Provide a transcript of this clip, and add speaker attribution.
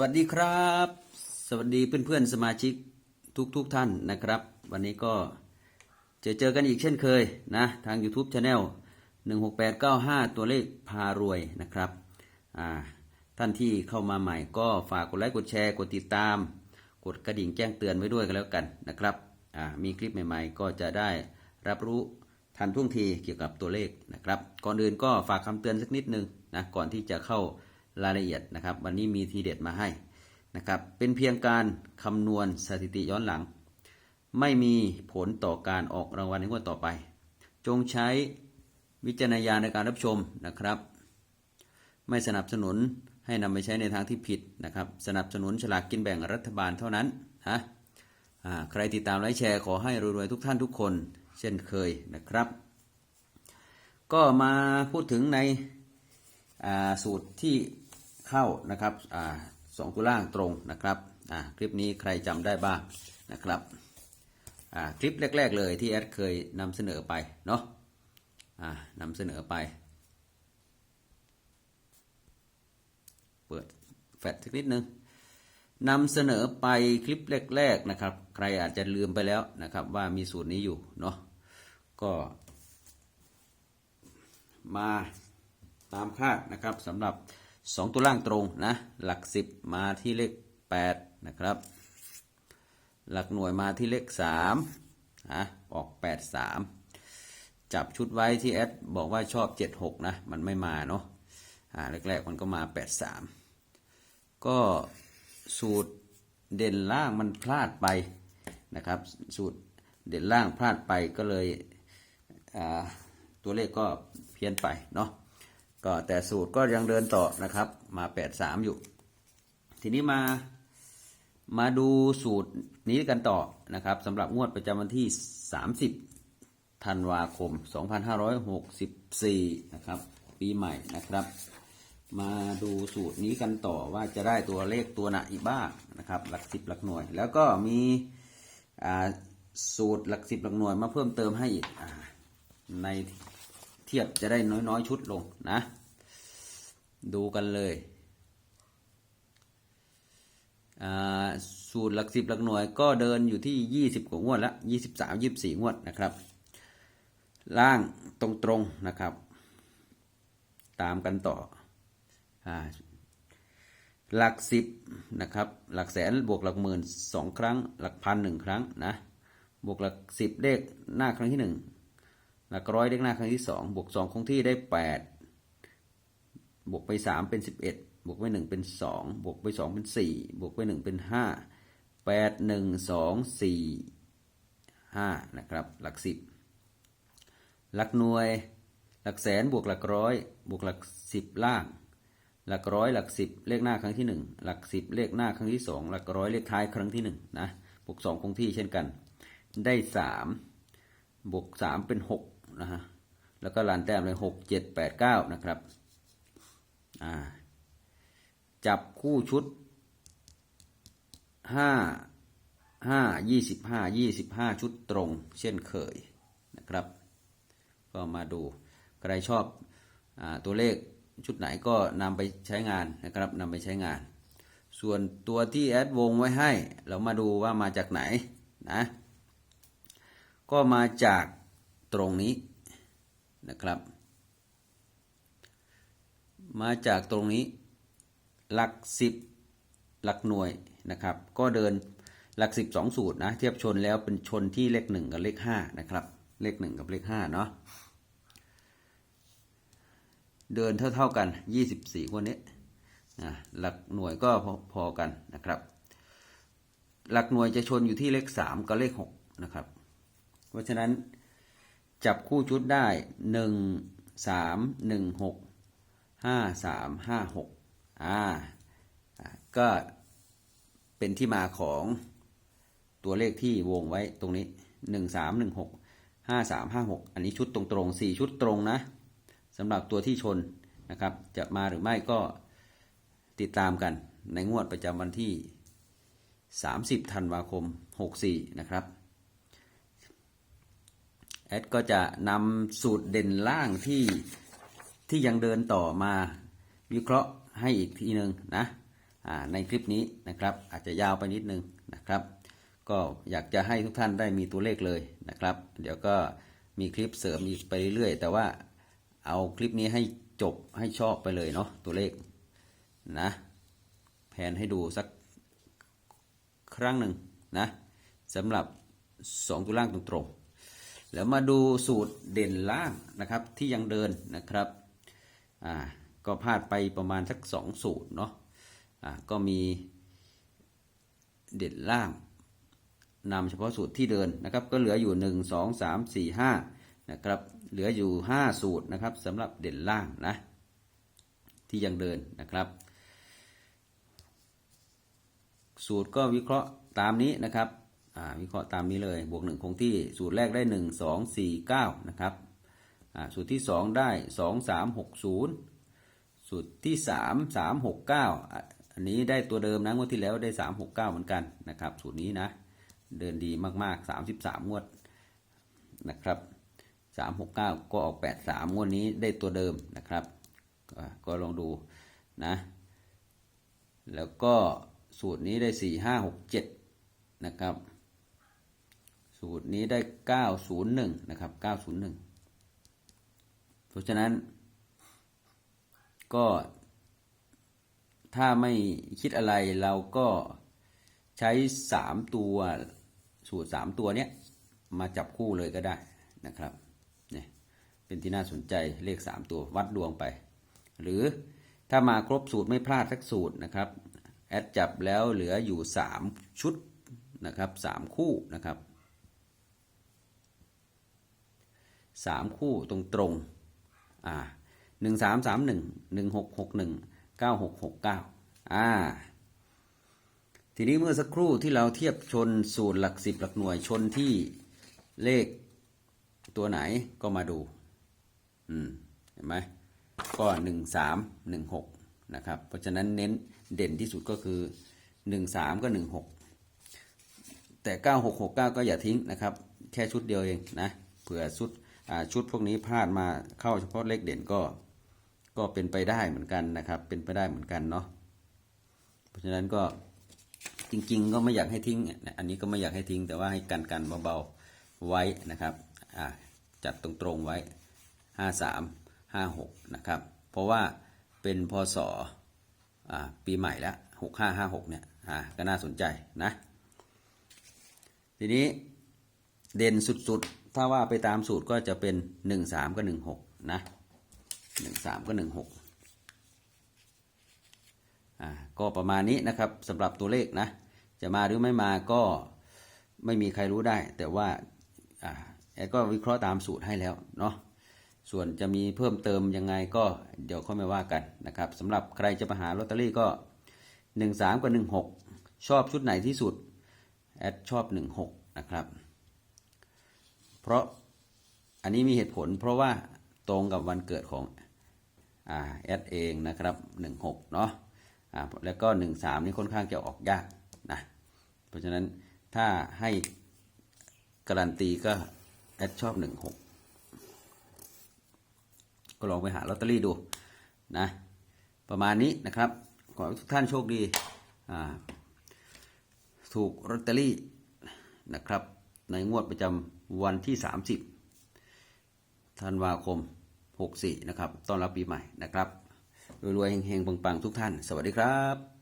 Speaker 1: วัสดีครับ สวัสดีเพื่อนๆสมาชิกทุกๆทท่านนะครับ วันนี้ก็เจอเจอกันอีกเช่นเคยนะ ทาง YouTube Channel 16895 ตัวเลขพารวยนะครับอ่าท่านที่เข้ามาใหม่ก็ฝากกดไลค์กดแชร์กดติดตาม กดกระดิ่งแจ้งเตือนไว้ด้วยกันแล้วกันนะครับอ่ามีคลิปใหม่ๆ ก็จะได้รับรู้ทันท่วงทีเกี่ยวกับตัวเลขนะครับ ก่อนอื่นก็ฝากคำเตือนสักนิดนึงนะก่อนที่จะเข้า รายละเอียดนะครับ วันนี้มีทีเด็ดมาให้นะครับ เป็นเพียงการคำนวณสถิติย้อนหลัง ไม่มีผลต่อการออกรางวัลในงวดต่อไป จงใช้วิจารณญาณในการรับชมนะครับ ไม่สนับสนุนให้นำไปใช้ในทางที่ผิดนะครับ สนับสนุนฉลากกินแบ่งรัฐบาลเท่านั้นนะใครติดตามไลค์แชร์ขอให้รวยๆทุกท่านทุกคน เช่นเคยนะครับ ก็มาพูดถึงในสูตรที่ เข้านะครับอสองตัวล่างตรงนะครับคลิปนี้ใครจำได้บ้างนะครับคลิปแรก ๆ เลยที่แอดเคยนำเสนอไปเนาะอ่านำเสนอไป เปิดแฟลชสักนิดนึงนำเสนอไปคลิปแรกๆนะครับ ใครอาจจะลืมไปแล้วนะครับ ว่ามีสูตรนี้อยู่เนาะก็มาตามคาดนะครับสำหรับ 2 ตัวล่างตรงนะ หลัก 10 มาที่เลข 8 นะครับ หลักหน่วยมาที่เลข3นะออก 8 3 จับชุดไว้ที่แอดบอกว่าชอบ 76 นะ มันไม่มาเนาะอ่าแรกๆมันก็มา 8 3 ก็สูตรเด่นล่างมันพลาดไปนะครับ สูตรเด่นล่างพลาดไปก็เลยตัวเลขก็เพี้ยนไปเนาะ ก็แต่สูตรก็ยังเดินต่อนะครับ มา8 3อยู่ ทีนี้มามาดูสูตรนี้กันต่อนะครับสำหรับงวดประจำวันที่ 30ธันวาคม 2564 นะครับ ปีใหม่นะครับ มาดูสูตรนี้กันต่อว่าจะได้ตัวเลขตัวไหนบ้างนะครับ หลักสิบหลักหน่วย แล้วก็มีอ่าสูตรหลักสิบหลักหน่วยมาเพิ่มเติมให้อีกอในเทียบจะได้น้อยๆชุดลงนะ ดูกันเลยอ่าสูตรหลักสิบหลักหน่วยก็เดินอยู่ที่ยี่สิบกว่างวดละยี่สิบสามยี่สิบสี่งวดนะครับ ล่างตรงๆนะครับ ตามกันต่ออ่าหลักสิบนะครับหลักแสนบวกหลักหมื่นสองครั้ง หลักพันหนึ่งครั้งนะบวกหลักสิบเลขหน้าครั้งที่หนึ่งหลักร้อยเลขหน้าครั้งที่สองบวกสองคงที่ได้แปด บวกไปสามเป็นสิบเอ็ดบวกไปหนึ่งเป็นสองบวกไปสองเป็นสี่บวกไปหนึ่งเป็นห้าแปดหนึ่งสองสี่ห้านะครับ หลักสิบหลักหน่วย หลักแสนบวกหลักร้อย บวกหลักสิบล่าง หลักร้อยหลักสิบเลขหน้าครั้งที่หนึ่งหลักสิบเลขหน้าครั้งที่สองหลักร้อยเลขท้ายครั้งที่หนึ่งนะ บวกสองคงที่เช่นกัน ได้สามบวกสามเป็นหกนะฮะ แล้วก็ลานแต้มเลยหกเจ็ดแปดเก้านะครับ จับคู่ชุดห้าห้ายี่สิบห้ายี่สิบห้าชุดตรง เช่นเคยนะครับ ก็มาดูใครชอบอตัวเลขชุดไหนก็นำไปใช้งานนะครับนำไปใช้งาน ส่วนตัวที่แอดวงไว้ให้ เรามาดูว่ามาจากไหนนะก็มาจากตรงนี้นะครับ มาจากตรงนี้ หลักสิบหลักหน่วยนะครับ ก็เดินหลักสิบสองสูตรนะ เทียบชนแล้วเป็นชนที่เลขหนึ่งกับเลขห้านะครับ เลขหนึ่งกับเลขห้าเนาะเดินเท่าๆกันยี่สิบสี่คนนี้นะหลักหน่วยก็พอๆกันนะครับ หลักหน่วยจะชนอยู่ที่เลขสามกับเลขหกนะครับ เพราะฉะนั้นจับคู่ชุดได้หนึ่งสามหนึ่งหก ห้าสามห้าหกอ่าก็เป็นที่มาของตัวเลขที่วงไว้ตรงนี้หนึ่งสามหนึ่งหกห้าสามห้าหกอันนี้ชุดตรงๆสี่ชุดตรงนะสำหรับตัวที่ชนนะครับ จะมาหรือไม่ก็ติดตามกันในงวดประจำวันที่ 30ธันวาคม 64 นะครับ แอดก็จะนำสูตรเด่นล่างที่ ที่ยังเดินต่อมาวิเคราะห์ให้อีกทีหนึ่งนะในคลิปนี้นะครับอาจจะยาวไปนิดนึงนะครับ ก็อยากจะให้ทุกท่านได้มีตัวเลขเลยนะครับ เดี๋ยวก็มีคลิปเสริมอีกไปเรื่อยๆ แต่ว่าเอาคลิปนี้ให้จบให้ชอบไปเลยเนาะตัวเลขนะแผนให้ดูสักครั้งหนึ่งนะสำหรับ 2 ตัวล่างตรงๆแล้วมาดูสูตรเด่นล่างนะครับที่ยังเดินนะครับ อ่าก็พลาดไปประมาณสัก2สูตรเนาะอ่าก็มีเด่นล่างนำเฉพาะสูตรที่เดินนะครับ ก็เหลืออยู่ 1 2 3 4 5นะครับเหลืออยู่ 5 สูตรนะครับสำหรับเด่นล่างนะที่ยังเดินนะครับ สูตรก็วิเคราะห์ตามนี้นะครับวิเคราะห์ตามนี้เลยบวกหนึ่งคงที่สูตรแรกได้ 1 2 4 9นะครับ สูตรที่ 2 ได้ 2 3 6 0 สูตรที่ 3 3 6 9 อันนี้ได้ตัวเดิมนะงวดที่แล้วได้ 3 6 9 เหมือนกันนะครับ สูตรนี้นะ เดินดีมากๆ 33 งวดนะครับ 369 ก็ออก 83 งวดนี้ได้ตัวเดิมนะครับ ก็ลองดูนะ แล้วก็สูตรนี้ได้ 4567 นะครับ สูตรนี้ได้ 901 นะครับ 901 ราะฉะนั้น ก็ ถ้าไม่คิดอะไรเราก็ใช้3ตัวสูตร3ตัวเนี้ยมาจับคู่เลยก็ได้นะครับเนี่ยเป็นที่น่าสนใจเลข3ตัววัดดวงไป หรือถ้ามาครบสูตรไม่พลาดสักสูตรนะครับแอดจับแล้วเหลืออยู่3ชุดนะครับ3คู่นะครับ3คู่ตรงตรงๆ อ่าหนึ่งสามสามหนึ่งหนึ่งหกหกหนึ่งเก้าหกหกเก้าอ่า ทีนี้เมื่อสักครู่ที่เราเทียบชนสูตรหลักสิบหลักหน่วยชนที่เลขตัวไหนก็มาดู อืม เห็นไหม ก็หนึ่งสามหนึ่งหกนะครับ เพราะฉะนั้นเน้นเด่นที่สุดก็คือหนึ่งสามก็หนึ่งหกแต่เก้าหกหกเก้าก็อย่าทิ้งนะครับ แค่ชุดเดียวเองนะ เผื่อชุด ชุดพวกนี้พลาดมาเข้าเฉพาะเลขเด่นก็ ก็เป็นไปได้เหมือนกันนะครับ เป็นไปได้เหมือนกันเนาะเพราะฉะนั้นก็จริง ๆ ก็ไม่อยากให้ทิ้ง อันนี้ก็ไม่อยากให้ทิ้งแต่ว่าให้กันกันเบาๆไว้นะครับจัดตรงๆไว้ 53 56 นะครับ เพราะว่าเป็นพศปีใหม่แล้ว6556 เนี่ยก็น่าสนใจนะ ทีนี้เด่นสุดๆ ถ้าว่าไปตามสูตรก็จะเป็น13กับ16นะ13กับ16อ่าก็ประมาณนี้นะครับสำหรับตัวเลขนะ จะมาหรือไม่มาก็ไม่มีใครรู้ได้ แต่ว่าอ่าแอดก็วิเคราะห์ตามสูตรให้แล้วเนาะส่วนจะมีเพิ่มเติมยังไงก็เดี๋ยวค่อยมาว่ากันนะครับสำหรับใครจะมาหาลอตเตอรี่ก็ 1 3 กับ 1 6 ชอบชุดไหนที่สุด แอดชอบ 1 6 นะครับ เพราะอันนี้มีเหตุผล เพราะว่าตรงกับวันเกิดของอ่าแอดเองนะครับ16เนาะอ่าแล้วก็ 13 นี่ค่อนข้างจะออกยากนะเพราะฉะนั้นถ้าให้การันตีก็แอดชอบ 16 ก็ลองไปหาลอตเตอรี่ดูนะประมาณนี้นะครับ ขอให้ทุกท่านโชคดีถูกลอตเตอรี่นะครับ ในงวดประจำ วันที่ 30ธันวาคม 64 นะครับ ต้อนรับปีใหม่นะครับ รวยๆเฮงๆปังๆ ทุกท่าน สวัสดีครับ